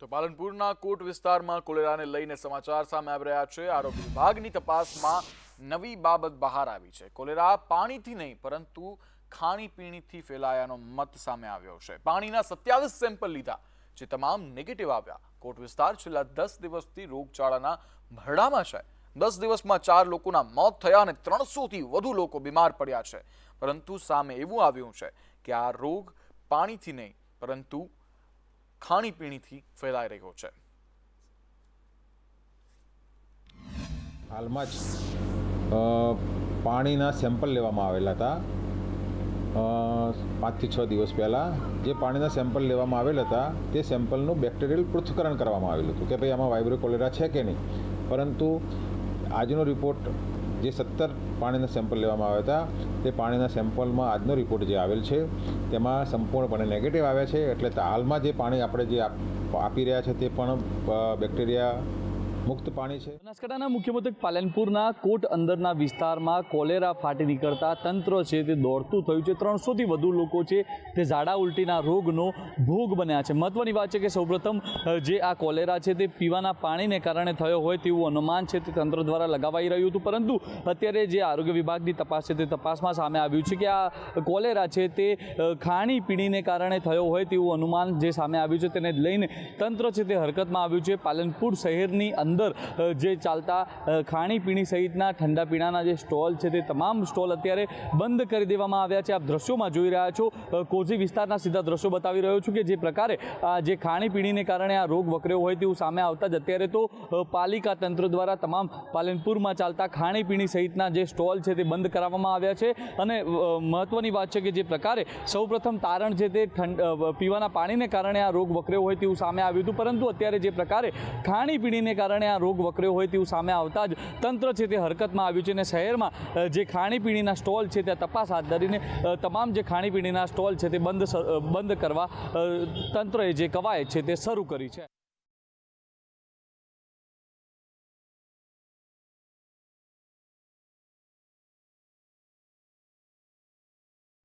તો પાલનપુરના કોટ વિસ્તારમાં કોલેરાને લઈને સમાચાર સામે આવી રહ્યા છે. આરોગ્ય વિભાગની તપાસમાં નવી બાબત બહાર આવી છે. કોલેરા પાણીથી નહીં, પરંતુ ખાણીપીણીથી ફેલાયાનો મત સામે આવ્યો છે. પાણીના સત્યાવીસ સેમ્પલ લીધા, જે તમામ નેગેટિવ આવ્યા. કોટ વિસ્તાર છેલ્લા દસ દિવસથી રોગચાળાના ભરડામાં છે. દસ દિવસમાં ચાર લોકોના મોત થયા અને ત્રણસોથી વધુ લોકો બીમાર પડ્યા છે. પરંતુ સામે એવું આવ્યું છે કે આ રોગ પાણીથી નહીં, પરંતુ ખાણીપીણીથી ફેલાઈ રહ્યો છે. હાલમાં જ પાણીના સેમ્પલ લેવામાં આવેલા હતા. પાંચથી છ દિવસ પહેલાં જે પાણીના સેમ્પલ લેવામાં આવેલા હતા, તે સેમ્પલનું બેક્ટેરિયલ પૃથ્થકરણ કરવામાં આવેલું હતું કે ભાઈ આમાં વાઇબ્રો કોલેરા છે કે નહીં? પરંતુ આજનો રિપોર્ટ જે સત્તર પાણીના સેમ્પલ લેવામાં આવ્યા હતા, તે પાણીના સેમ્પલમાં આજનો રિપોર્ટ જે આવેલ છે, તેમાં સંપૂર્ણપણે નેગેટિવ આવ્યા છે. એટલે હાલમાં જે પાણી આપણે જે આપ- રહ્યા છે તે પણ બેક્ટેરિયા મુક્ત પાણી છે. બનાસકાંઠાના મુખ્ય મથક પાલનપુરના કોટ અંદરના વિસ્તારમાં કોલેરા ફાટી નીકળતા તંત્ર છે તે દોડતું થયું છે. ત્રણસોથી વધુ લોકો છે તે ઝાડા ઉલટીના રોગનો ભોગ બન્યા છે. મહત્વની વાત છે કે સૌપ્રથમ જે આ કોલેરા છે તે પીવાના પાણીને કારણે થયો હોય તેવું અનુમાન છે તે તંત્ર દ્વારા લગાવાઈ રહ્યું હતું. પરંતુ અત્યારે જે આરોગ્ય વિભાગની તપાસ છે તે તપાસમાં સામે આવ્યું છે કે આ કોલેરા છે તે ખાણી ખાણીપીણીને કારણે થયો હોય તેવું અનુમાન જે સામે આવ્યું છે તેને લઈને તંત્ર છે તે હરકતમાં આવ્યું છે. પાલનપુર શહેરની અંદર અ, જે ચાલતા ખાણીપીણી સહિતના ઠંડા પીણાના જે સ્ટોલ છે તે તમામ સ્ટોલ અત્યારે બંધ કરી દેવામાં આવ્યા છે. આપ દ્રશ્યોમાં જોઈ રહ્યા છો કોઝી વિસ્તારના સીધા દ્રશ્યો બતાવી રહ્યો છું કે જે પ્રકારે આ જે ખાણીપીણીને કારણે આ રોગ વકર્યો હોય તેવું સામે આવતા જ અત્યારે તો પાલિકા તંત્ર દ્વારા તમામ પાલનપુરમાં ચાલતા ખાણીપીણી સહિતના જે સ્ટોલ છે તે બંધ કરાવવામાં આવ્યા છે. અને મહત્ત્વની વાત છે કે જે પ્રકારે સૌપ્રથમ તારણ છે તે ઠંડ પીવાના પાણીને કારણે આ રોગ વકર્યો હોય તેવું સામે આવ્યું હતું. પરંતુ અત્યારે જે પ્રકારે ખાણીપીણીને કારણે આ રોગ વકર્યો હોય તેવું સામે આવતા જ તંત્ર છે તે હરકતમાં આવ્યું છે અને શહેરમાં જે ખાણીપીણીના સ્ટોલ છે ત્યાં તપાસ હાથ ધરીને તમામ જે ખાણીપીણીના સ્ટોલ છે તે બંધ બંધ કરવા તંત્રએ જે કવાયત છે તે શરૂ કરી છે.